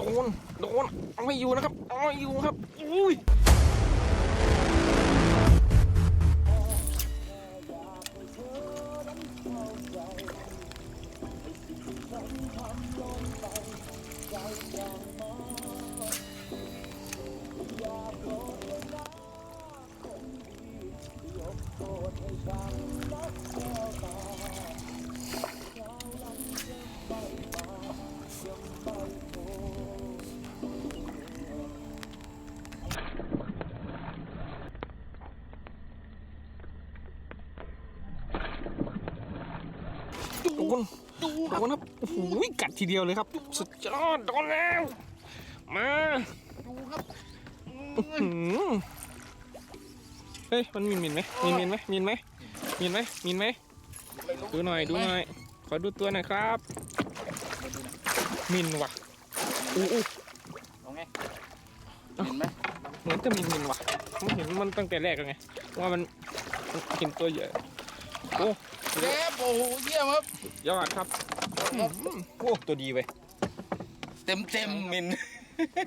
โดน โดน เอาไม่อยู่นะครับ เอาไม่อยู่ครับ อุ้ยโดนโดนครับโอ้โหกัดทีเดียวเลยครับ สุดยอดโดนแล้ว มาดูครับอื้อหือเฮ้ยมันมีมินไหมมีมินไหมมีนไหมมีนไหมมีนไหมไม่รู้ดูหน่อยดูหน่อยขอดูตัวหน่อยครับ มินว่ะอู้อู้เอาไงเห็นไหมเหมือนจะมินมินว่ะไม่เห็นมันตั้งแต่แรกแล้วไงว่ามันมันกินตัวใหญ่โอ้ แซ่บโอ้โหเยี่ยมครับยอดครับอื้อหือโอ้ตัวดีเว้ยเต็มเต็มมิน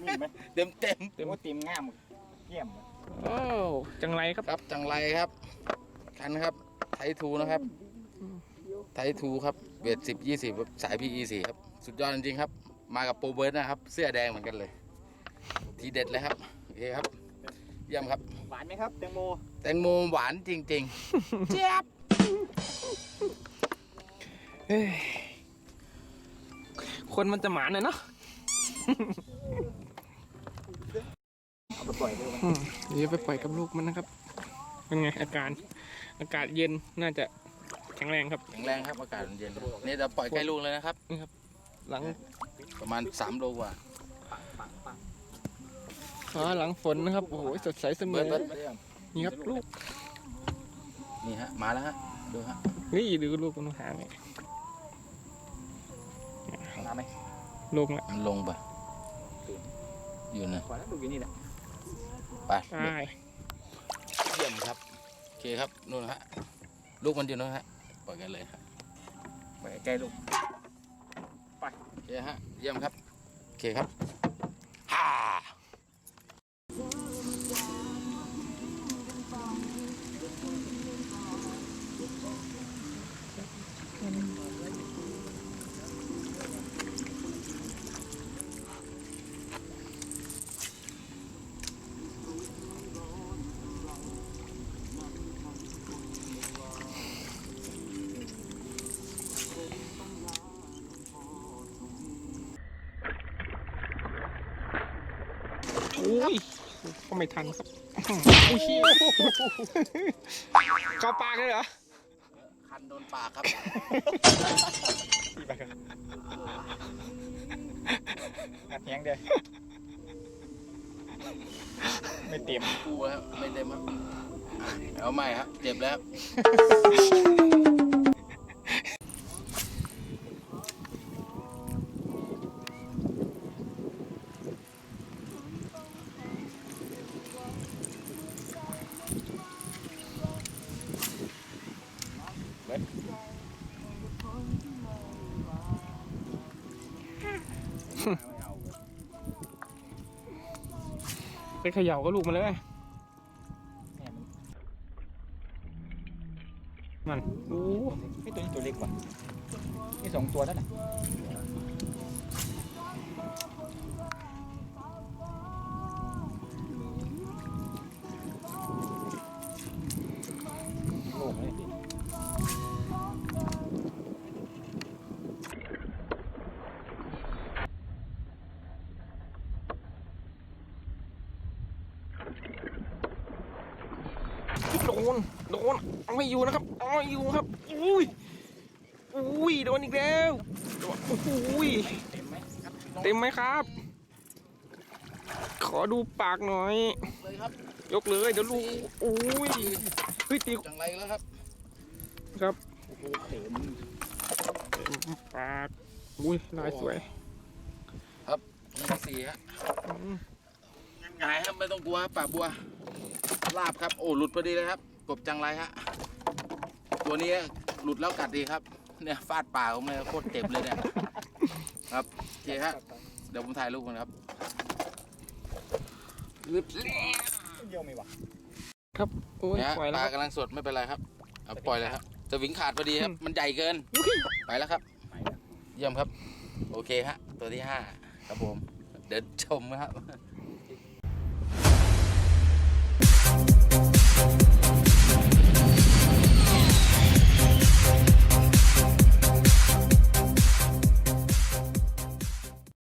มีไหมเต็มเต็มเต็มตีมงามเยี่ยมโอ้จังไรครับครับจังไรครับคันครับไทยทูนะครับไทยทูครับเวทสิบยี่สิบสายพีอีสี่ครับ สุดยอดจริงๆครับ มากับโปรเบิร์ตนะครับ เสื้อแดงเหมือนกันเลย ทีเด็ดเลยครับโอเคครับ เยี่ยมครับ หวานไหมครับ แตงโม แตงโมหวานจริง ๆ เจี๊ยบเฮ้ย คนมันจะหมาหน่อยเนาะเอาไปปล่อยด้วยมันอืมเดี๋ยวไปปล่อยกับลูกมันนะครับ เป็นไงอาการ อากาศเย็นน่าจะแข็งแรงครับ แข็งแรงครับอากาศมันเย็นนี่จะปล่อยใกล้ลูกเลยนะครับหลังประมาณ3โลกว่าปังปังอ๋อหลังฝนนะครับ โอ้โหสดใสเสมเบิอร์ดเบิร์ดนี่ครับลูก นี่ฮะ มาแล้วฮะ ดูฮะนี่ดูลูกมันหางไงมาไหมลูกละมันลงไปอยู่นะขอแล้วดูอยู่นี่แหละไปใช่เยี่ยมครับโอเคครับนู่นฮะลูกมันอยู่นู่นฮะปล่อยกันเลยครับไปใกล้ลูกโอเคฮะเยี่ยมครับโอเคครับ อุ้ยก็ไม่ทันครับอุ้ยเชี่ยเข้าปากเลยเหรอคันโดนปากครับพี่ไปกันอัดแห้งเด้อไม่เต็มกูครับไม่เต็มครับอะเอาใหม่ครับเจ็บแล้ว ไปเขย่าก็ลูกมันเลย มันโอ้ไอ้ตัวนี้ตัวเล็กกว่านี่สองตัวแล้วนะ น โดน เอาไม่อยู่นะครับ เอาไม่อยู่ครับ อุ้ย อุ้ย โดนอีกแล้วโดนอุ้ย เต็มไหมครับเต็มไหมครับ ขอดูปากหน่อย เลยครับ ยกเลยเดี๋ยวลูกอุ้ย เฮ้ยตีจังไรแล้วครับ ครับ โอ้โหเต็มปาก อุ้ยลายสวยมีสี่ฮะอืมไงครับไม่ต้องกลัวครับป่าบัว ลาบครับ โอ้หลุดพอดีเลยครับ กบจังไรฮะ ตัวนี้หลุดแล้วกัดดีครับ เนี่ยฟาดปากผมเลยโคตรเจ็บเลยเนี่ย ครับโอเคฮะ เดี๋ยวผมถ่ายรูปกันครับอึดเดียวไม่วะโอ้ยเนี่ยปล่อยปแล้วลาครับกำลังสดไม่เป็นไรครับเอาปล่อยเลยครับสวิงขาดพอดีครับ มันใหญ่เกิน ไปแล้วครับไปแล้วเยี่ยมครับ โอเคฮะ ตัวที่ห้าครับผม เดี๋ยวชมครับ